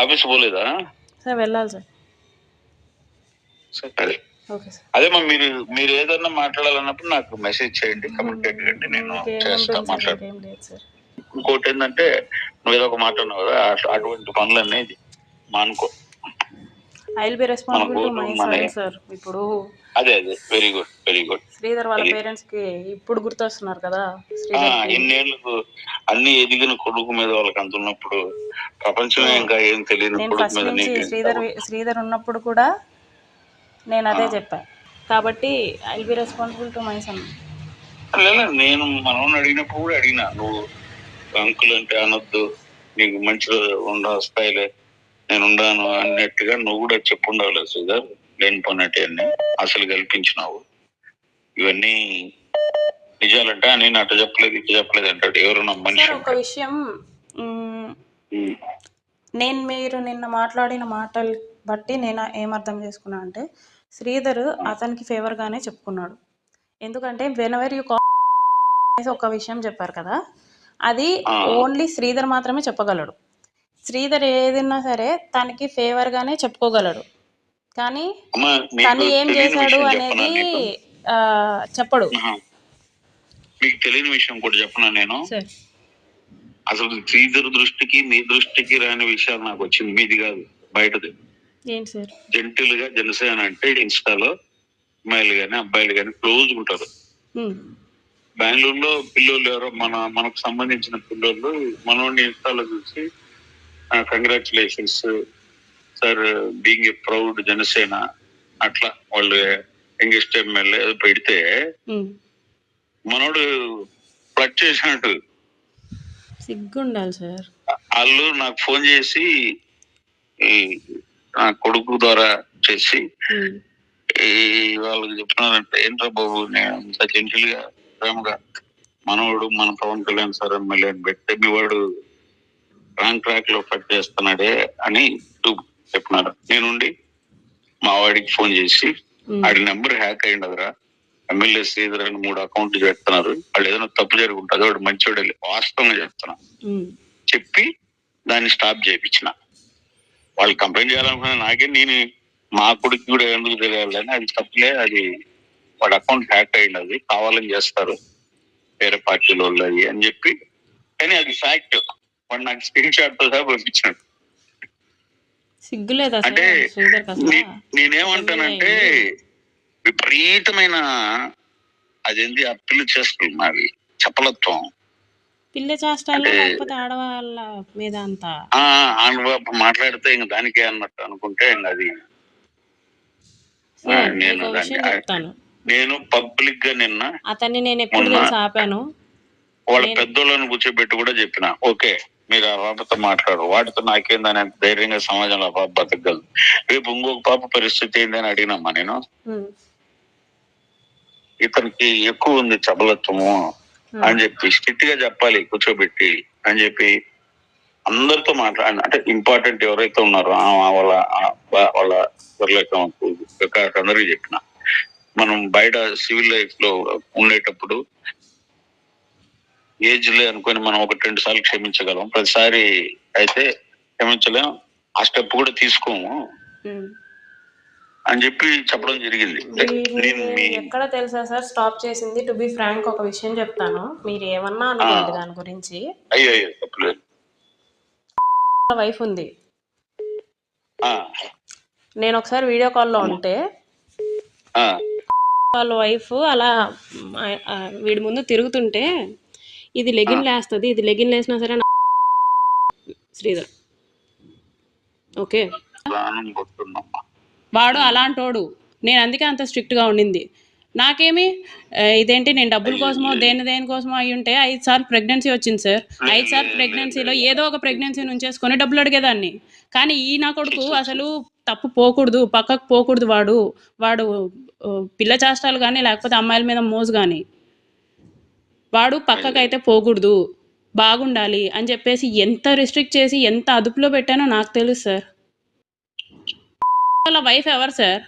Office పోలేదా? Sir వెళ్ళాలి sir. Sir. అదేమో మీరు మీరు ఏదన్నా మాట్లాడాలన్నప్పుడు నాకు మెసేజ్ చేయండి కమ్యూనికేట్ చేయండి నేను చేస్తా మాట్లాడు ఇంకోటి ఏంటంటే నువ్వు ఏదో ఒక మాట అన్నావు కదా అటు- అటువంటి పనులన్నీ మానుకో. I be responsible to my son sir ఇప్పుడు అదే అదే. Very good very good Sridhar వాళ్ళ పేరెంట్స్కి ఇప్పుడు గుర్తొస్తున్నారు కదా. ఇన్నేళ్ళకు అన్ని ఎదిగిన కొడుకు మీద వాళ్ళకి అంత ఉన్నప్పుడు ప్రపంచమే ఇంకా ఏం తెలియని కొడుకు మీద శ్రీధర్ శ్రీధర్ ఉన్నప్పుడు కూడా నేను అదే చెప్పా. కాబట్టి I be responsible to my son లేదు, నేను మనల్ని అడిగినప్పుడు కూడా అడిగినా నువ్వు అంకుల్ అంటే అనొద్దు నీకు మంచిగా ఉండ వస్తాయిలే నేను ఉండాను అన్నట్టుగా నువ్వు కూడా చెప్పు ఉండాలి శ్రీధర్ లేని పన్నట్టు అన్ని అసలు కల్పించినావు. ఇవన్నీ నిజాలంటే నేను అటు చెప్పలేదు ఇటు చెప్పలేదు అంటాడు. ఎవరు మనిషి ఒక విషయం నేను మీరు నిన్న మాట్లాడిన మాటలు బట్టి నేను ఏమర్థం చేసుకున్నా అంటే శ్రీధర్ అతనికి ఫేవర్ గానే చెప్పుకున్నాడు. ఎందుకంటే వెనవర్ యూ కాల్ ఒక విషయం చెప్పారు కదా అది ఓన్లీ శ్రీధర్ మాత్రమే చెప్పగలడు. శ్రీధర్ ఏదైనా సరే తనకి ఫేవర్ గానే చెప్పుకోగలడు. కానీ తను ఏం చేశాడు అనేది చెప్పడు. మీకు తెలియని విషయం కూడా చెప్పనా నేను? అసలు శ్రీధర్ దృష్టికి మీ దృష్టికి రాని విషయాలు నాకు వచ్చింది. మీది కాదు బయటది. జెంటిల్గా జనసేన అంటే ఇన్స్టాలో అమ్మాయిలు గాని అబ్బాయిలు గాని క్లోజ్ ఉంటారు. బెంగళూరులో పిల్లోళ్ళు ఎవరో మన మనకు సంబంధించిన పిల్లోళ్ళు మనోడిని ఇన్స్టాలో చూసి congratulations sir being a proud Janasena. అట్లా వాళ్ళు యంగెస్ట్ ఎమ్మెల్యే పెడితే. మనోడు ఫ్లడ్ చేసినట్టు. సిగ్గు ఉండాలి సార్. వాళ్ళు నాకు ఫోన్ చేసి నా కొడుకు ద్వారా చేసి వాళ్ళకి చెప్తున్నారంటే ఏంట్రా బాబు నేను ఇంత జెంటిల్గా ప్రేమగా మనవాడు మన పవన్ కళ్యాణ్ సార్ ఎమ్మెల్యే అని పెడితే మీ వాడు రాంగ్ ట్రాక్లో కట్ చేస్తున్నాడే అని చెప్పినారు. నేనుండి మా వాడికి ఫోన్ చేసి ఆడి నెంబర్ హ్యాక్ అయ్యిండదురా ఎమ్మెల్యే శ్రీధర్ అని మూడు అకౌంట్లు పెడుతున్నారు వాళ్ళు ఏదైనా తప్పు జరుగుంటుంది వాడు మంచివాడు వాస్తవంగా చెప్తున్నా. చెప్పి దాన్ని స్టాప్ చేయించిన వాళ్ళు కంప్లైంట్ చేయాలనుకున్నా నాకే నేను మా కొడుకు కూడా ఎందుకు తెలియాలని అది తప్పులే అది వాడి అకౌంట్ హ్యాక్ అయింది అది కావాలని చేస్తారు. వేరే పార్టీలో వాళ్ళు అది అని చెప్పి కానీ అది ఫ్యాక్ట్ వాడు నాకు స్క్రీన్ షాట్తో సహా పంపించాడు. సిగ్గులేదు అసలు అంటే నేనేమంటానంటే విపరీతమైన అదేంటి చేస్తున్నది చపలత్వం. పిల్ల చేష్టాలు అంటే- లేకపోతే ఆడవాళ్ళ మీద అంత. ఆ అనుభవం మాట్లాడితే ఇంక దానికే అన్నట్టు అనుకుంటే అది. నేను చెప్తాను. నేను పబ్లిక్గా నిన్న అతన్ని నేను ఎప్పుడు తెలిసి ఆపాను వాళ్ళ పెద్దోళ్ళని కూర్చోబెట్టి కూడా చెప్పిన. ఓకే మీరు ఆ పాపతో మాట్లాడు. వాటితో నాకేందని ధైర్యంగా సమాజంలో ఆ పాప బతకగలదు రేపు ఇంకొక పాప పరిస్థితి ఏందని అడిగినమ్మా నేను. ఇతనికి ఎక్కువ ఉంది చబలత్వము ఉమ్, అని చెప్పి స్ట్రిక్ట్గా చెప్పాలి కూర్చోబెట్టి అని చెప్పి అందరితో మాట్లాడి అంటే ఇంపార్టెంట్ ఎవరైతే ఉన్నారో వాళ్ళ వాళ్ళ వికాస్ అందరికీ చెప్పిన. మనం బయట సివిల్ లైఫ్లో ఉండేటప్పుడు ఏజ్ లే అనుకొని మనం ఒకటి రెండు సార్లు క్షమించగలం. ప్రతిసారి అయితే క్షమించలేం. ఆ స్టెప్ కూడా తీసుకోము. ఉమ్. అని చెప్పి చెప్పడం జరిగింది. నేను మీ- ఎక్కడ తెలుసా సార్? స్టాప్ చేసింది. టు బి ఫ్రాంక్ ఒక విషయం చెప్తాను. మీరు ఏమన్నా అనుకోండి దాని గురించి. అయ్యో అయ్యో తప్పలేదు. వైఫ్ ఉంది. నేను ఒకసారి వీడియో కాల్లో ఉంటే వాళ్ళ వైఫ్ అలా వీడి ముందు తిరుగుతుంటే ఇది లెగిన్ లేస్తుంది. ఇది లెగిన్ లేసినా సరే శ్రీధర్. ఓకే? వాడు అలాంటోడు. నేను అందుకే అంత స్ట్రిక్ట్గా ఉండింది. నాకేమి ఇదేంటి నేను డబ్బుల కోసమో దేని దేని కోసమో అయి ఉంటే ఐదు సార్లు ప్రెగ్నెన్సీ వచ్చింది సార్. ఐదు సార్లు ప్రెగ్నెన్సీలో ఏదో ఒక ప్రెగ్నెన్సీ నుంచేసుకొని డబ్బులు అడిగేదాన్ని. కానీ ఈ నా కొడుకు అసలు తప్పు పోకూడదు పక్కకు పోకూడదు వాడు. వాడు పిల్ల చేష్టాలు కానీ లేకపోతే అమ్మాయిల మీద మోజు కానీ వాడు పక్కకు అయితే పోకూడదు బాగుండాలి అని చెప్పేసి ఎంత రిస్ట్రిక్ట్ చేసి ఎంత అదుపులో పెట్టానో నాకు తెలుసు సార్. వాళ్ళ వైఫ్ ఎవరు సార్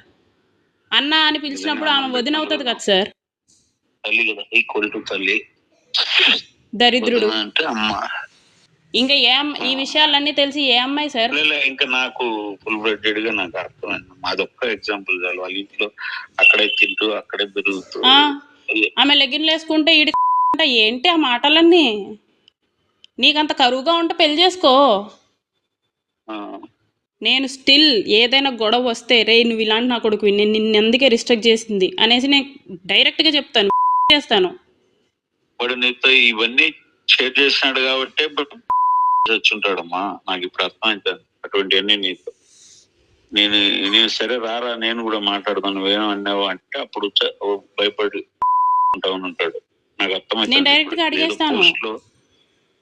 అన్న అని పిలిచినప్పుడు ఆమె వదిన అవుతుంది కదా సార్ తల్లి కదా దరిద్రుడు. అంటే అమ్మ. ఇంకా ఏ అమ్మ- ఈ విషయాలన్నీ తెలిసి ఏ అమ్మాయి సార్ లే, లే, ఇంకా నాకు ఫుల్ బ్లడెడ్గా నాకు అర్థమైంది. మాదొక్క ఎగ్జాంపుల్ చాలు. వాళ్ళ ఇంట్లో అక్కడే తింటూ అక్కడే పెరుగుతూ. ఆ, ఆమె లెగ్గిన్లు వేసుకుంటే ఈడి అంటే ఏంటి ఆ మాటలన్నీ? నీకంత కరువుగా ఉంటే పెళ్ళి చేసుకో. ఆ, నేను స్టిల్ ఏదైనా గొడవ వస్తే రే నువ్వు ఇలాంటి నా కొడుకు నేను నిన్ను అందుకే రిస్ట్రిక్ట్ చేసింది అనేసి నేను డైరెక్ట్గా చెప్తాను. చేస్తాను. వాడు నీతో ఇవన్నీ షేర్ చేసినాడు కాబట్టి వచ్చుంటాడమ్మా. నాకు ఇప్పుడు అర్థమైంది అటువంటివన్నీ నీతో. నేను నేను సరే రారా నేను కూడా మాట్లాడదాను నువ్వేమో అన్నావు అంటే అప్పుడు భయపడి ఉంటా ఉంటాడు నాకు అర్థమైంది నేను direct గా అడిగేస్తాను. పోస్ట్లో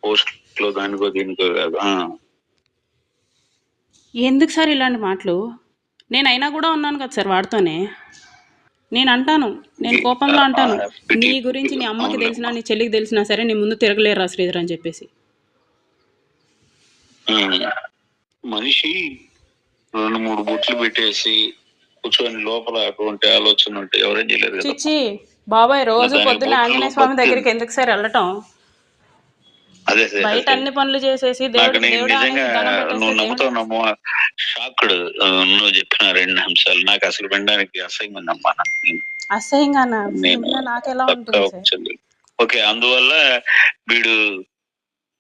పోస్ట్లో దానికో దీనికో కాదు. ఎందుకు సార్ ఇలాంటి మాటలు నేను అయినా కూడా ఉన్నాను కదా సార్ వాడితోనే నేను అంటాను నేను కోపంలో అంటాను నీ గురించి నీ అమ్మకి తెలిసినా నీ చెల్లికి తెలిసినా సరే నీ ముందు తిరగలేరా శ్రీధర్ అని చెప్పేసి. మనిషి రెండు మూడు బుట్లు పెట్టేసి కూర్చొని లోపల అటువంటి ఆలోచన ఉంటే ఎవరేం చేయలేరు కదా చిచ్చి బాబాయ్ రోజు దాని పొద్దున్న ఆంజనేయ స్వామి. దగ్గరికి ఎందుకు సార్ వెళ్ళటం అదే బయట. అన్ని పనులు చేసేసి నాకు దేవుడు నిజంగా నువ్వు నమ్ముతావు నమ్ము షాక్డ్ నువ్వు చెప్పిన రెండు అంశాలు. నాకు అసలు వినడానికి అసహ్యం ఉందమ్మా నాకు. ఉంటుంది సార్? వచ్చింది ఓకే అందువల్ల వీడు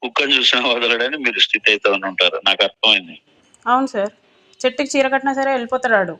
కుక్కను చూసిన వదలడని మీరు స్థితి అయితే ఉంటారు. నాకు అర్థమైంది. అవును సార్. చెట్టుకి చీర కట్టినా సరే వెళ్ళిపోతాడు